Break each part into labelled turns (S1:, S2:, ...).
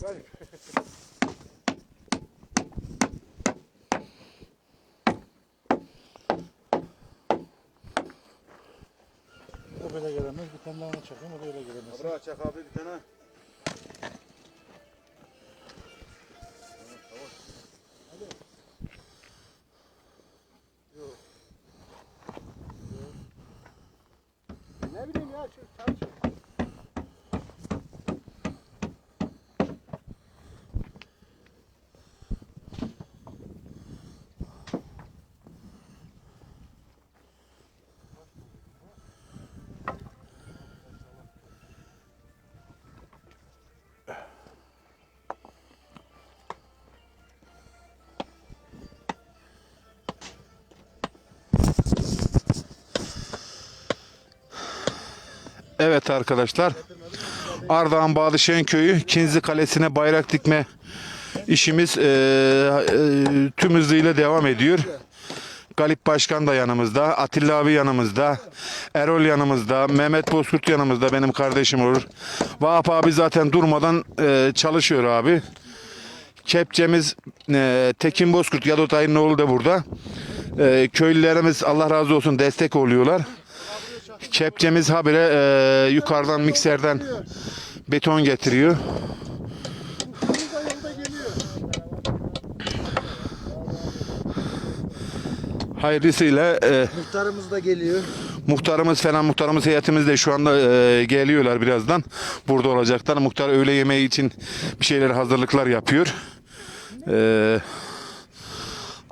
S1: O böyle gelemez. Bir tane daha onu çakayım. O da öyle gelemez.
S2: Bırak çak abi bir tane.
S3: Evet arkadaşlar. Ardahan Bağdışen Köyü Kinzi Kalesi'ne bayrak dikme işimiz eee, eee, tüm hızıyla devam ediyor. Galip Başkan da yanımızda, Atilla abi yanımızda, Erol yanımızda, Mehmet Bozkurt yanımızda benim kardeşim olur. Vahap abi zaten durmadan eee, çalışıyor abi. Kepçemiz eee, Tekin Bozkurt, Yadot Ay'ın oğlu da burada. Eee, köylülerimiz Allah razı olsun destek oluyorlar. Kepçemiz habire eee, yukarıdan mikserden beton getiriyor. Hayırlısıyla eee
S2: Muhtarımız da geliyor.
S3: muhtarımız falan muhtarımız heyetimiz de şu anda eee, geliyorlar birazdan. Burada olacaklar. Muhtar öğle yemeği için bir şeyler hazırlıklar yapıyor. Eee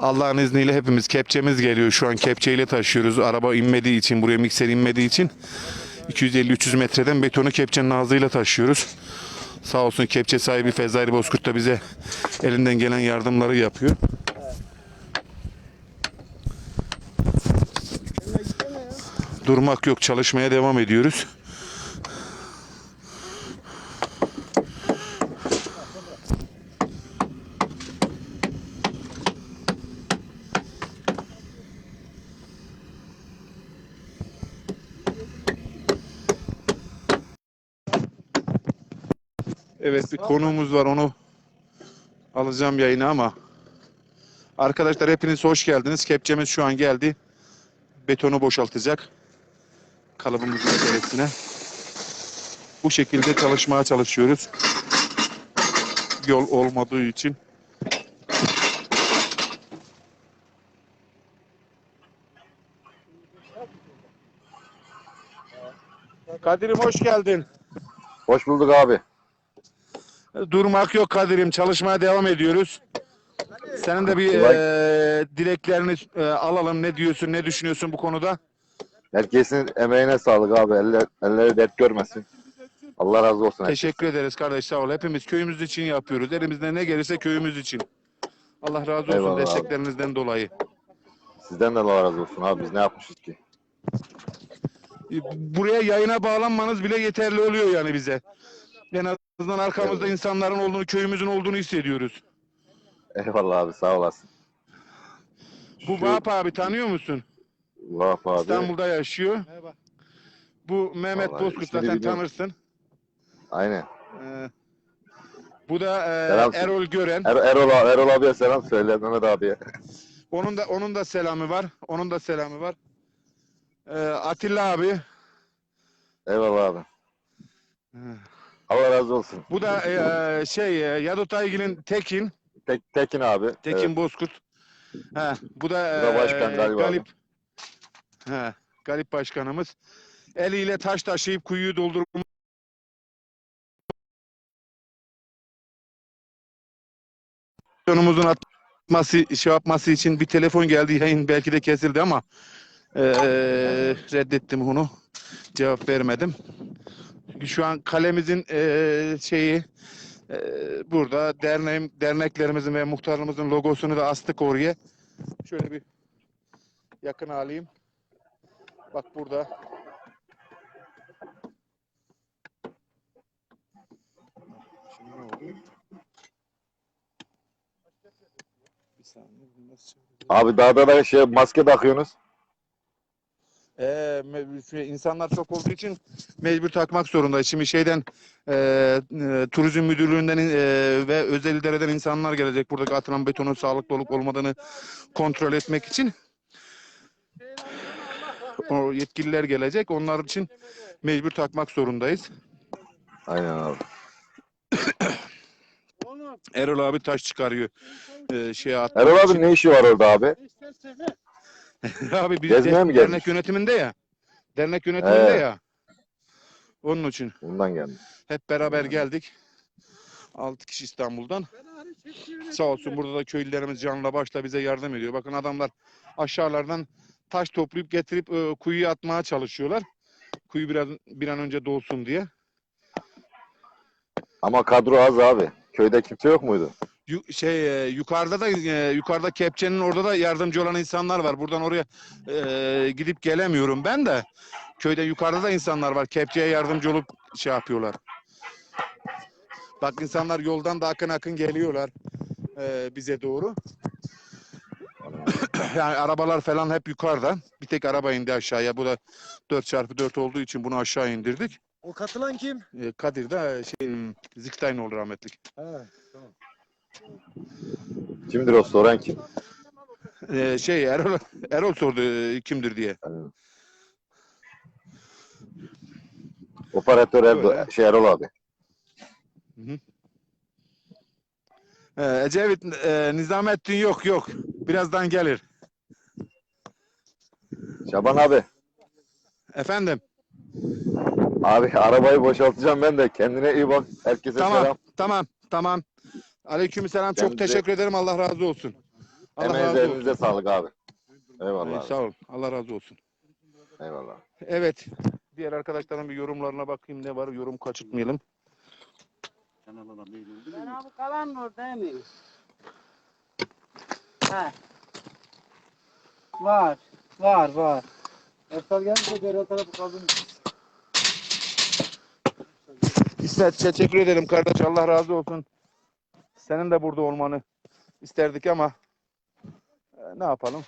S3: Allah'ın izniyle hepimiz kepçemiz geliyor. Şu an kepçeyle taşıyoruz. Araba inmediği için, buraya mikser inmediği için 250-300 metreden betonu kepçenin ağzıyla taşıyoruz. Sağ olsun kepçe sahibi Fezari Bozkurt da bize elinden gelen yardımları yapıyor. Durmak yok, çalışmaya devam ediyoruz. Evet bir konuğumuz var onu alacağım yayına ama arkadaşlar hepiniz hoş geldiniz. Kepçemiz şu an geldi. Betonu boşaltacak. Kalıbımızın içerisine. Bu şekilde çalışmaya çalışıyoruz. Yol olmadığı için. Kadir'im hoş geldin.
S2: Hoş bulduk abi.
S3: Durmak yok Kadir'im. Çalışmaya devam ediyoruz. Senin de bir eee, dileklerini eee, alalım. Ne diyorsun, ne düşünüyorsun bu konuda?
S2: Herkesin emeğine sağlık abi. Eller, elleri dert görmesin. Allah razı olsun.
S3: Teşekkür ederiz kardeş sağ ol. Hepimiz köyümüz için yapıyoruz. Elimizden ne gelirse köyümüz için. Allah razı olsun
S2: Eyvallah abi.
S3: desteklerinizden dolayı.
S2: Sizden de Allah razı olsun abi. Biz ne yapmışız ki?
S3: Buraya yayına bağlanmanız bile yeterli oluyor yani bize. En azından arkamızda insanların olduğunu, köyümüzün olduğunu hissediyoruz.
S2: Eyvallah abi sağ olasın.
S3: Bu
S2: Şu-
S3: Vahap abi tanıyor musun?
S2: Vahap abi.
S3: İstanbul'da yaşıyor.
S1: Merhaba.
S3: Bu Mehmet
S2: Vallahi
S3: Bozkurt zaten
S2: biliyorum.
S3: tanırsın.
S2: Aynen.
S3: Ee, bu da e,
S2: Selam.
S3: Erol Gören.
S2: Er, Erol, abi- Erol abiye selam söyle. Mehmet abiye.
S3: Onun da onun da selamı var. Onun da selamı var. Ee, Atilla abi.
S2: Eyvallah abi. Allah razı olsun.
S3: Bu da e, şey e, Yadot Aygil'in Tekin.
S2: Tek, Tekin abi.
S3: Tekin
S2: Evet.
S3: Bozkurt. Ha, bu da,
S2: Bu da
S3: e,
S2: başkan galiba
S3: Galip. Ha, Galip başkanımız. Eliyle taş taşıyıp kuyuyu doldurup Telefonumuzun atması, şey yapması için bir telefon geldi. Yayın belki de kesildi ama e, reddettim onu. Cevap vermedim. Şu an kalemizin e, şeyi e, burada derneğim, derneklerimizin ve muhtarımızın logosunu da astık oraya. Şöyle bir yakın alayım. Bak burada.
S2: Abi dağda da şey maske takıyorsunuz.
S3: Ee, şey, insanlar çok olduğu için mecbur takmak zorundayız. Şimdi şeyden e, e, turizm müdürlüğünden e, ve özel idareden insanlar gelecek. Buradaki atılan betonun sağlıklı olup olmadığını kontrol etmek için. O yetkililer gelecek. Onlar için mecbur takmak zorundayız.
S2: Aynen abi.
S3: Erol abi taş çıkarıyor. Ee, atmak
S2: Erol
S3: için.
S2: abi ne işi var orada abi?
S3: abi biz
S2: Gezmeye mi
S3: dernek
S2: gelmiş?
S3: yönetiminde ya. Dernek yönetiminde
S2: Evet.
S3: ya. Onun için
S2: Bundan geldi.
S3: hep beraber geldik. 6 kişi İstanbul'dan. Sağ olsun burada da köylülerimiz canla başla bize yardım ediyor. Bakın adamlar aşağılardan taş toplayıp getirip e, kuyuya atmaya çalışıyorlar. Kuyu biraz bir an önce dolsun diye.
S2: Ama kadro az abi. Köyde kimse yok muydu?
S3: Şey e, yukarıda da e, yukarıda kepçenin orada da yardımcı olan insanlar var. Buradan oraya e, gidip gelemiyorum ben de. Köyde yukarıda da insanlar var. Kepçeye yardımcı olup şey yapıyorlar. Bak insanlar yoldan da akın akın geliyorlar e, bize doğru. yani arabalar falan hep yukarıda. Bir tek araba indi aşağıya. Bu da 4x4 olduğu için bunu aşağı indirdik.
S1: O katılan kim?
S3: E, Kadir'de e, şey, Ziktayn oldu rahmetlik.
S1: He.
S2: Kimdir o soran kim?
S3: Ee, şey Erol, Erol sordu e, kimdir diye.
S2: Operatör Erdo şey Erol abi.
S3: Ee, Ecevit e, Nizamettin yok yok. Birazdan gelir.
S2: Şaban abi.
S3: Efendim.
S2: Abi arabayı boşaltacağım ben de. Kendine iyi bak. Herkese
S3: Tamam.
S2: selam.
S3: Tamam. Tamam. Aleykümselam. Çok
S2: Kendinize-
S3: teşekkür ederim. Allah razı olsun. Allah
S2: Emeğinize
S3: razı olsun.
S2: elinize sağlık abi. Eyvallah abi.
S3: sağ ol. Allah razı olsun.
S2: Eyvallah.
S3: Evet. Diğer arkadaşların bir yorumlarına bakayım ne var. Yorum kaçırtmayalım.
S4: Ben abi kalan orada değil mi? He. Var. Var var.
S1: Eftar gelince diğer tarafı kaldın.
S3: İsmet teşekkür ederim kardeş. Allah razı olsun. Senin de burada olmanı isterdik ama e, ne yapalım?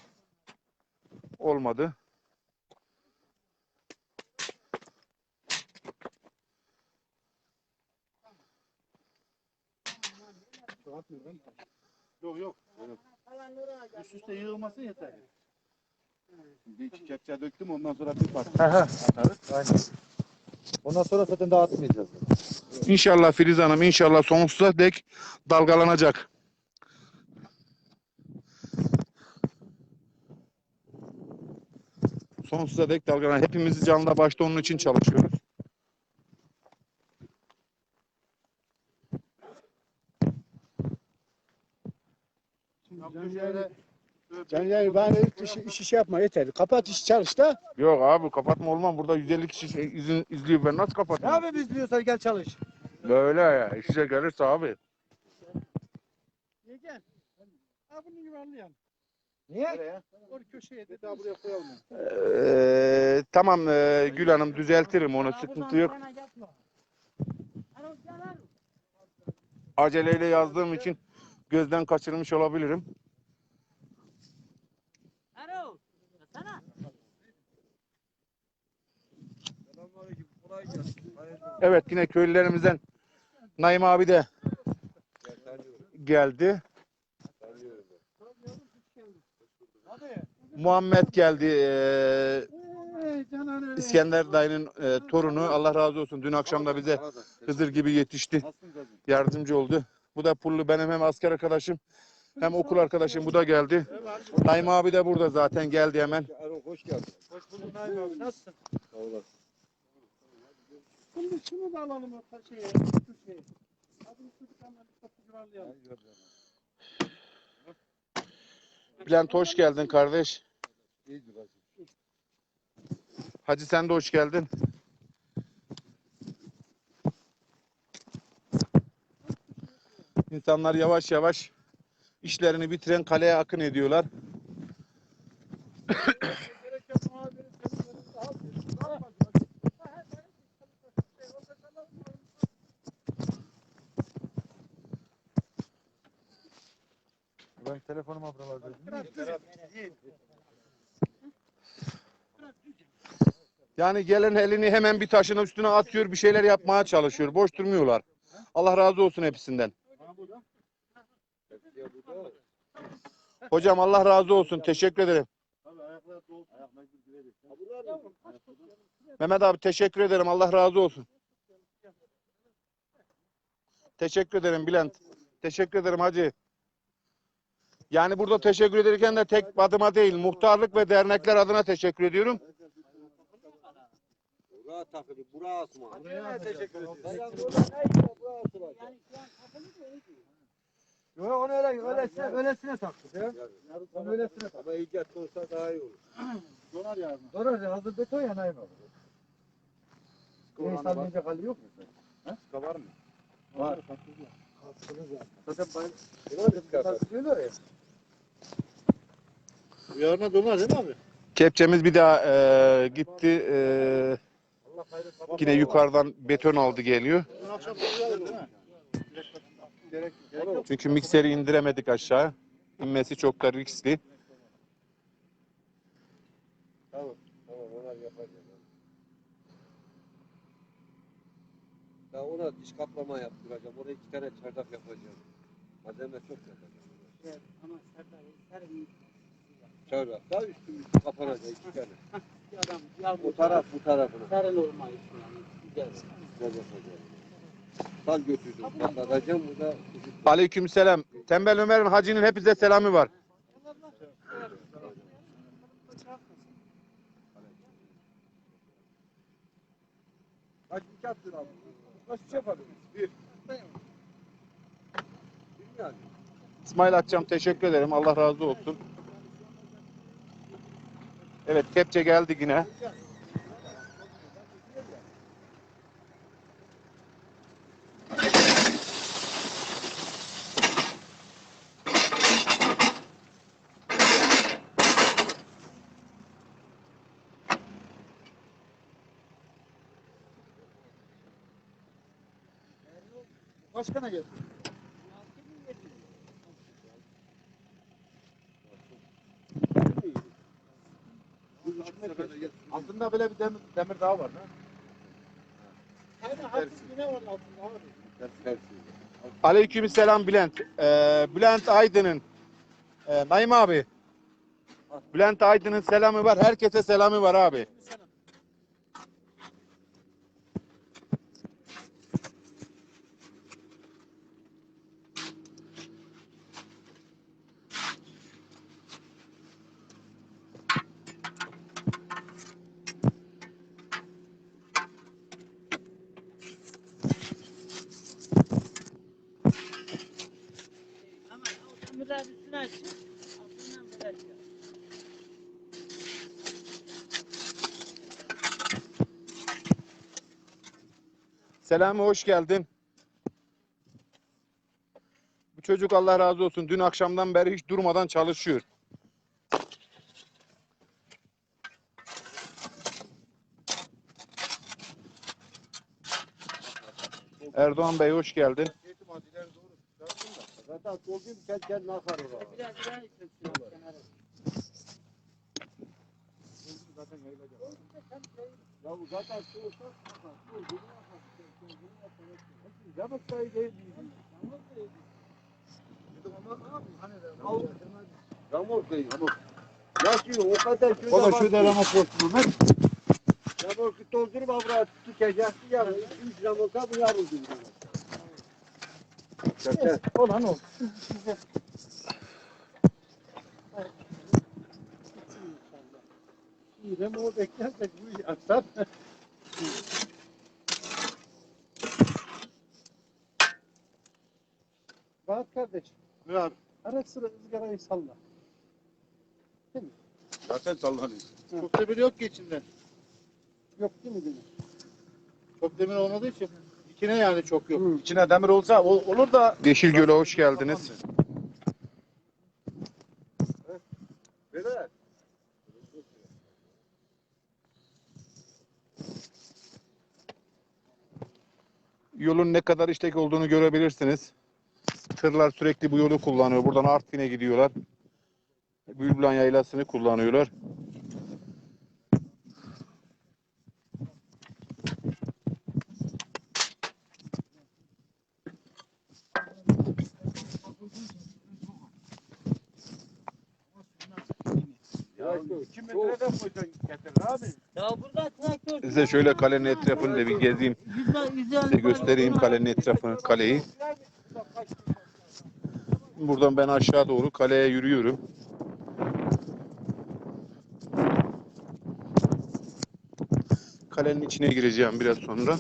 S3: Olmadı.
S1: Yok yok. Üst üste yığılmasın yeter. Bir iki kepçe döktüm ondan sonra bir parça atarız. Aynen. Ondan sonra zaten dağıtmayacağız.
S3: İnşallah Filiz Hanım inşallah sonsuza dek dalgalanacak. Sonsuza dek dalgalan. Hepimiz canla başta onun için çalışıyoruz.
S5: Can yani ben iş, iş, iş yapma yeter. Kapat iş çalış da.
S3: Yok abi kapatma olmam. Burada 150 kişi şey, izin, izliyor. Ben nasıl
S1: Ne
S3: kapatayım?
S1: abi biz diyorsan gel çalış.
S3: Böyle ya. İşe gelirse abi.
S1: Niye gel? Ha bunu yuvarlayan.
S5: Niye?
S1: Onu köşeye de daha buraya koyalım.
S3: Ee, tamam e, Gül Hanım düzeltirim onu. Sıkıntı yok. Aceleyle yazdığım için gözden kaçırmış olabilirim.
S4: Alo. Sana.
S3: Evet yine köylülerimizden Naim abi de geldi. Muhammed geldi. ee, İskender dayının ee, torunu. Allah razı olsun. Dün akşam da bize Hızır gibi yetişti. Yardımcı oldu. Bu da Pullu benim hem asker arkadaşım hem okul arkadaşım. Bu da geldi. Naim abi de burada zaten geldi hemen.
S5: Hoş geldin.
S1: Hoş bulduk Naim abi. Nasılsın?
S5: Sağ olasın.
S1: Bunu şunu da alalım orta şeye. Şu şeye. Hadi bir kapı yuvarlayalım.
S3: Bülent hoş geldin kardeş.
S5: İyidir hacı.
S3: Hacı sen de hoş geldin. İnsanlar yavaş yavaş işlerini bitiren kaleye akın ediyorlar. Yani gelen elini hemen bir taşın üstüne atıyor, bir şeyler yapmaya çalışıyor. Boş durmuyorlar. Allah razı olsun hepsinden. Hocam Allah razı olsun. Teşekkür ederim. Mehmet abi teşekkür ederim. Allah razı olsun. Teşekkür ederim Bülent. Teşekkür ederim hacı. Yani burada teşekkür ederken de tek adıma değil, muhtarlık ve dernekler adına teşekkür ediyorum.
S6: Buraya takılı, buraya asma.
S1: Buraya teşekkür ederim.
S5: Yok onu öyle öylesine, öylesine taktık ya. Onu öylesine taktık.
S6: Ama icat olsa daha iyi olur.
S1: Donar yarın.
S5: Doğru hazır beton ya nayın olur. Ne sallayacak hali yok mu?
S1: Sıska var mı?
S5: Var.
S1: Zaten bay...
S5: Takılıyorlar ya.
S1: Yarına donar değil mi abi?
S3: Kepçemiz bir daha e, gitti. e, yine yukarıdan beton aldı geliyor. Çünkü mikseri indiremedik aşağı. İnmesi çok da riskli.
S6: Tamam, onlar yapacak. Ya ona diş kaplama yaptıracağım. Oraya iki tane çardak yapacağım. Malzeme çok yapacağım.
S4: Ama Serdar, Serdar
S6: Çardak. Daha üstü üstü kapanacak iki tane.
S4: bir adam yavru.
S6: Bu taraf bu tarafına.
S4: Sarın olmayı yani. Güzel.
S6: Güzel yapacağım. Sal götürdüm. Patlatacağım. Bu da
S3: Aleykümselam. Tembel Ömer'in hacının hepinize selamı var.
S6: Kaç bir yaptın abi? Kaç yapalım? Bir. Bilmiyorum.
S3: İsmail Akçam teşekkür ederim. Allah razı olsun. Evet kepçe geldi yine.
S1: Başkana gel. Altında böyle bir demir, demir daha var lan.
S4: Aynen hafif yine var altında abi.
S6: Ters.
S3: Aleykümselam Bülent. Ee, Bülent Aydın'ın ee, Naim abi. Bülent Aydın'ın selamı var. Herkese selamı var abi.
S4: Ama
S3: Selami hoş geldin. Bu çocuk Allah razı olsun. Dün akşamdan beri hiç durmadan çalışıyor. Erdoğan Bey hoş geldin.
S6: Zaten oraya.
S4: Biraz daha.
S1: Zaten yayılacak.
S6: Ya bu zaten su olsa. Su olduğunu nakar. Yamuk sayı değil.
S1: De.
S6: Yamuk değil. Yamuk. Nasıl o kadar şurada
S1: Baba şu da Ramos Mehmet.
S6: Yamuk'u doldurup avrat tutacak. Yarın üç yamuk'a bu. Çekil.
S1: Olan o. İrem o beklersek bu yapsan.
S5: Rahat kardeşim.
S1: Ne abi?
S5: Ara sıra ızgarayı salla.
S1: Zaten sallanıyor. Çok demir yok ki içinde.
S5: Yok değil mi demir?
S1: Çok demir olmadığı için. İçine yani çok yok. İçine demir olsa o- olur da.
S3: Yeşilgöl'e hoş geldiniz.
S6: Beyler.
S3: yolun ne kadar işlek olduğunu görebilirsiniz. Tırlar sürekli bu yolu kullanıyor. Buradan Artvin'e gidiyorlar. Bülbülan yaylasını kullanıyorlar. Size şöyle kalenin etrafını da bir gezeyim. Size göstereyim kalenin etrafını, kaleyi. Buradan ben aşağı doğru kaleye yürüyorum. Kalenin içine gireceğim biraz sonra.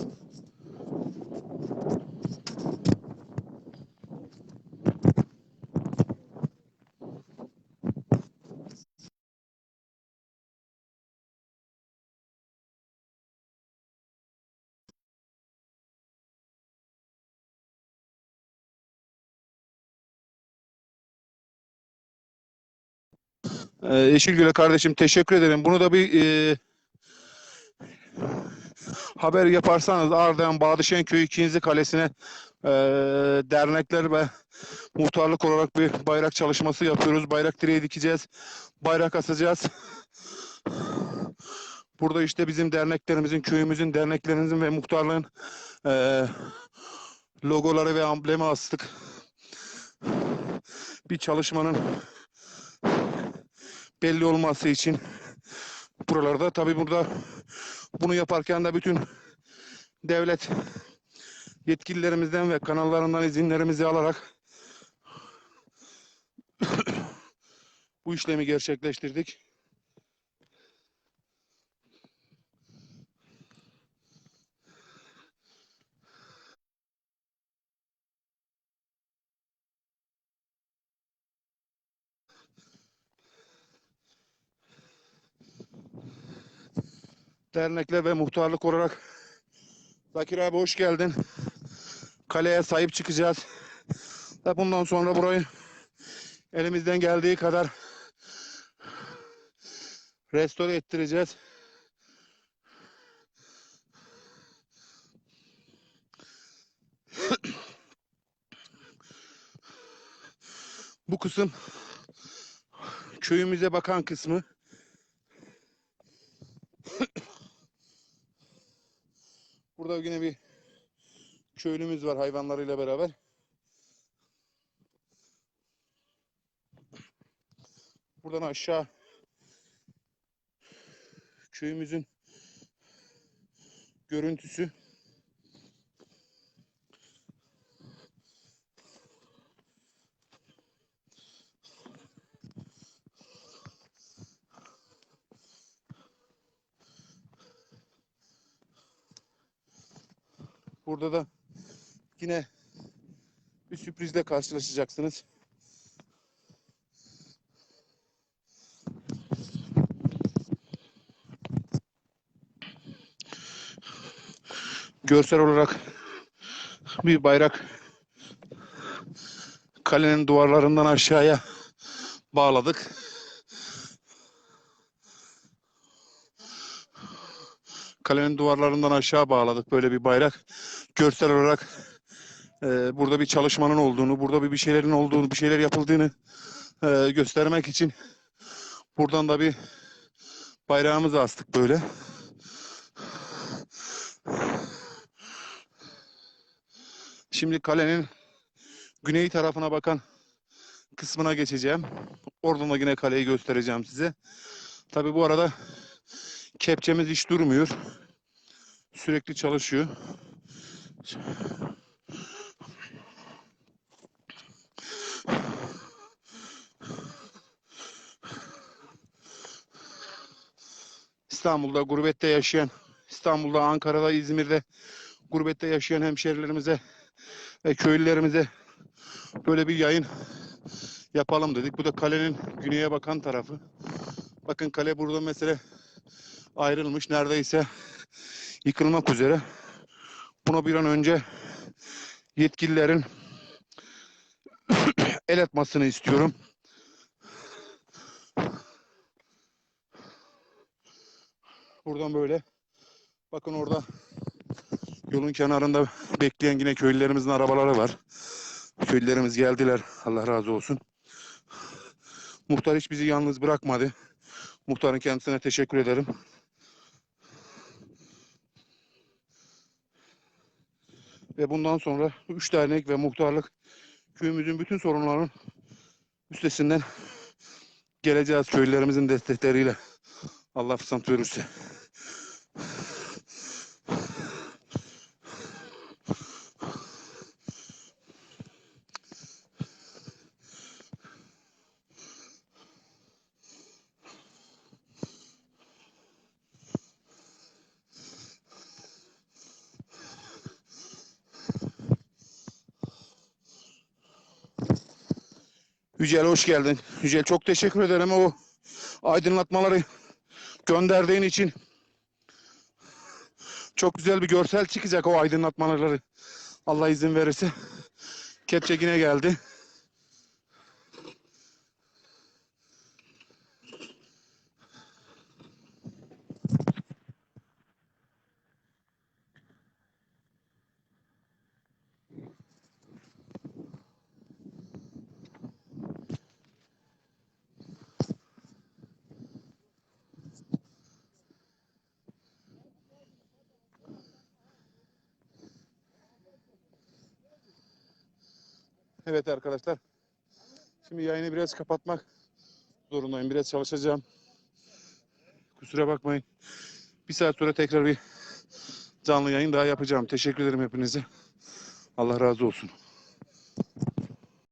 S3: Ee, Yeşilgül'e kardeşim teşekkür ederim. Bunu da bir e, haber yaparsanız Ardahan Bağdışen Köyü Kinzi Kalesi'ne e, dernekler ve muhtarlık olarak bir bayrak çalışması yapıyoruz. Bayrak direği dikeceğiz. Bayrak asacağız. Burada işte bizim derneklerimizin, köyümüzün, derneklerimizin ve muhtarlığın e, logoları ve amblemi astık. Bir çalışmanın belli olması için buralarda tabii burada bunu yaparken de bütün devlet yetkililerimizden ve kanallarından izinlerimizi alarak bu işlemi gerçekleştirdik. Dernekler ve muhtarlık olarak Zakir abi hoş geldin. Kaleye sahip çıkacağız. Ve bundan sonra burayı elimizden geldiği kadar restore ettireceğiz. Bu kısım köyümüze bakan kısmı. Burada yine bir köylümüz var hayvanlarıyla beraber. Buradan aşağı köyümüzün görüntüsü. Burada da yine bir sürprizle karşılaşacaksınız. Görsel olarak bir bayrak kalenin duvarlarından aşağıya bağladık. Kalenin duvarlarından aşağı bağladık böyle bir bayrak. Görsel olarak e, burada bir çalışmanın olduğunu, burada bir bir şeylerin olduğunu, bir şeyler yapıldığını e, göstermek için buradan da bir bayrağımızı astık böyle. Şimdi kalenin güney tarafına bakan kısmına geçeceğim. Oradan da yine kaleyi göstereceğim size. Tabi bu arada kepçemiz hiç durmuyor. Sürekli çalışıyor. İstanbul'da gurbette yaşayan, İstanbul'da, Ankara'da, İzmir'de gurbette yaşayan hemşerilerimize ve köylülerimize böyle bir yayın yapalım dedik. Bu da kalenin güneye bakan tarafı. Bakın kale burada mesela ayrılmış neredeyse yıkılmak üzere. Buna bir an önce yetkililerin el atmasını istiyorum. Buradan böyle bakın orada yolun kenarında bekleyen yine köylülerimizin arabaları var. Köylülerimiz geldiler. Allah razı olsun. Muhtar hiç bizi yalnız bırakmadı. Muhtarın kendisine teşekkür ederim. Ve bundan sonra üç dernek ve muhtarlık köyümüzün bütün sorunlarının üstesinden geleceğiz köylülerimizin destekleriyle. Allah fırsat verirse. Yücel hoş geldin. Yücel çok teşekkür ederim o aydınlatmaları gönderdiğin için. Çok güzel bir görsel çıkacak o aydınlatmaları. Allah izin verirse. Kepçe yine geldi. Evet arkadaşlar. Şimdi yayını biraz kapatmak zorundayım. Biraz çalışacağım. Kusura bakmayın. Bir saat sonra tekrar bir canlı yayın daha yapacağım. Teşekkür ederim hepinize. Allah razı olsun.